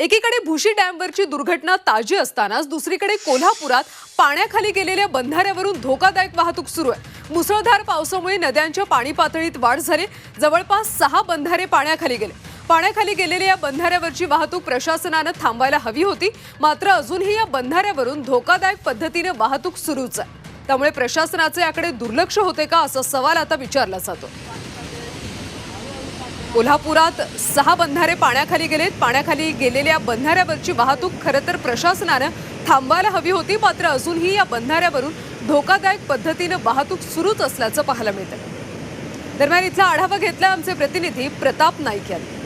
एकीकडे भुशी डॅमवरची दुर्घटना ताजी असतानाच दुसरीकडे कोल्हापुरात पाण्याखाली गेलेल्या बंधाऱ्यावरून धोकादायक वाहतूक सुरू आहे. मुसळधार पावसामुळे नद्यांच्या पाणी पातळीत वाढ झाली. जवळपास सहा बंधारे पाण्याखाली गेले. पाण्याखाली गेलेल्या या बंधाऱ्यावरची वाहतूक प्रशासनानं थांबवायला हवी होती. मात्र अजूनही या बंधाऱ्यावरून धोकादायक पद्धतीने वाहतूक सुरूच आहे. त्यामुळे प्रशासनाचे याकडे दुर्लक्ष होते का असा सवाल आता विचारला जातो. कोल्हापुरात सहा बंधारे पाण्याखाली गेलेत. पाण्याखाली गेलेल्या बंधाऱ्यावरची वाहतूक खरं तर प्रशासनानं थांबायला हवी होती. मात्र अजूनही या बंधाऱ्यावरून धोकादायक पद्धतीनं वाहतूक सुरूच असल्याचं पाहायला मिळतं दरम्यान इथला आढावा घेतला आमचे प्रतिनिधी प्रताप नाईक यांनी.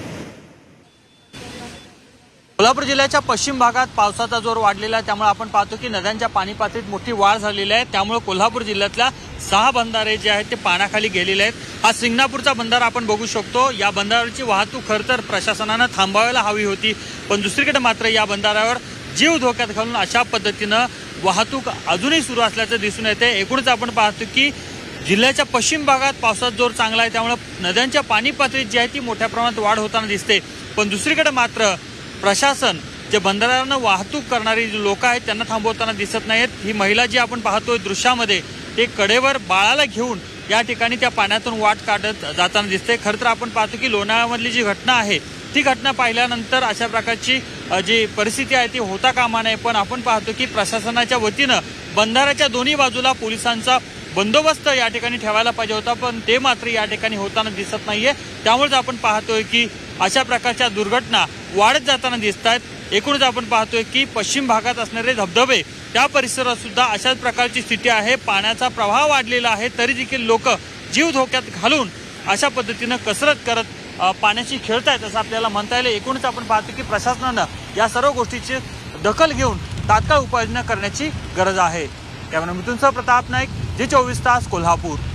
कोल्हापूर जिल्ह्याच्या पश्चिम भागात पावसाचा जोर वाढलेला आहे. त्यामुळे आपण पाहतो की नद्यांच्या पाणी पातळीत मोठी वाढ झालेली आहे. त्यामुळे कोल्हापूर जिल्ह्यातल्या सहा बंधारे जे आहेत ते पाण्याखाली गेलेले आहेत. हा सिंगणापूरचा बंधारा आपण बघू शकतो. या बंधाऱ्याची वाहतूक खरं तर प्रशासनानं थांबवायला हवी होती. पण दुसरीकडे मात्र या बंधाऱ्यावर जीव धोक्यात घालून अशा पद्धतीनं वाहतूक अजूनही सुरू असल्याचं दिसून येते. एकूणच आपण पाहतो की जिल्ह्याच्या पश्चिम भागात पावसाचा जोर चांगला आहे. त्यामुळे नद्यांच्या पाणी पातळीत जी आहे ती मोठ्या प्रमाणात वाढ होताना दिसते. पण दुसरीकडे मात्र प्रशासन जे बंदरानं वाहतूक करणारी जी लोकं आहेत त्यांना थांबवताना दिसत नाहीत. ही महिला जी आपण पाहतोय दृश्यामध्ये ते कडेवर बाळाला घेऊन या ठिकाणी त्या पाण्यातून वाट काढत जाताना दिसते खरं तर आपण पाहतो की लोणावळ्यामधली जी घटना आहे ती घटना पाहिल्यानंतर अशा प्रकारची जी परिस्थिती आहे ती होता कामा नये. पण आपण पाहतो की प्रशासनाच्या वतीनं बंधाऱ्याच्या दोन्ही बाजूला पोलिसांचा बंदोबस्त या ठिकाणी ठेवायला पाहिजे होता पण ते मात्र या ठिकाणी होताना दिसत नाहीये. त्यामुळेच आपण पाहतोय की अशा प्रकारच्या दुर्घटना वाढत जाताना दिसत आहेत एकूणच आपण पाहतोय की पश्चिम भागात असणारे धबधबे त्या परिसरात सुद्धा अशाच प्रकारची स्थिती आहे. पाण्याचा प्रवाह वाढलेला आहे तरी देखील लोक जीव धोक्यात घालून अशा पद्धतीनं कसरत करत पाण्याशी पाण्याशी खेळतायत असं आपल्याला म्हणता येईल. एकूणच आपण पाहतो की प्रशासनानं या सर्व गोष्टीची दखल घेऊन तात्काळ उपाययोजना करण्याची गरज आहे. कॅमेरा मिथूनसह प्रताप नाईक जे चोवीस तास कोल्हापूर।